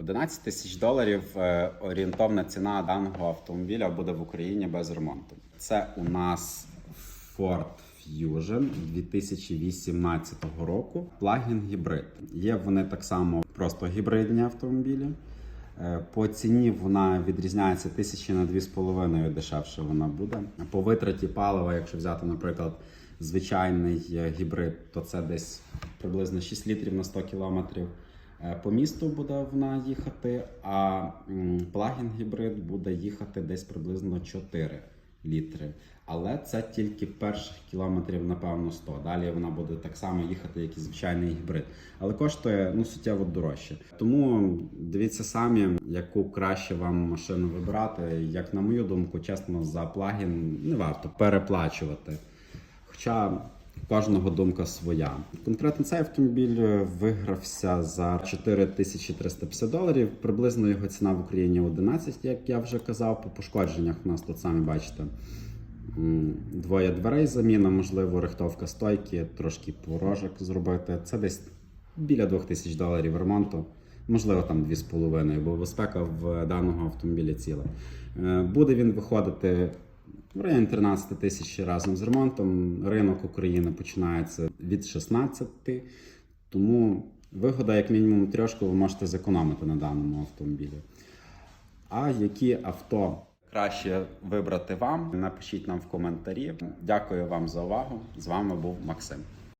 11 тисяч доларів е, орієнтовна ціна даного автомобіля буде в Україні без ремонту. Це у нас Ford Fusion 2018 року. Плагін гібрид. Є вони так само просто гібридні автомобілі. Е, По ціні вона відрізняється тисячі на 2,5 дешевше вона буде. По витраті палива, якщо взяти, наприклад, звичайний е, гібрид, то це десь приблизно 6 літрів на 100 кілометрів. Е, По місту буде вона їхати, а плагін гібрид буде їхати десь приблизно 4 літри. Але це тільки перших кілометрів, напевно, 100. Далі вона буде так само їхати, як і звичайний гібрид. Але коштує ну, суттєво дорожче. Тому дивіться самі, яку краще вам машину вибирати. Як на мою думку, чесно, за плагін не варто переплачувати. Хоча кожного думка своя. Конкретно цей автомобіль е, вигрався за 4350 доларів. Приблизно його ціна в Україні 11, як я вже казав. По пошкодженнях у нас тут самі бачите. Двоє дверей заміна, можливо, рихтовка стойки, трошки порожок зробити. Це десь біля 2000 доларів ремонту. Можливо, там 2,5, бо безпека в даного автомобіля ціла. Е, Буде він виходити в районі 13 тисяч разом з ремонтом. Ринок України починається від 16, тому вигода, як мінімум, трьошку ви можете зекономити на даному автомобілі. А які авто краще вибрати вам? Напишіть нам в коментарі. Дякую вам за увагу. З вами був Максим.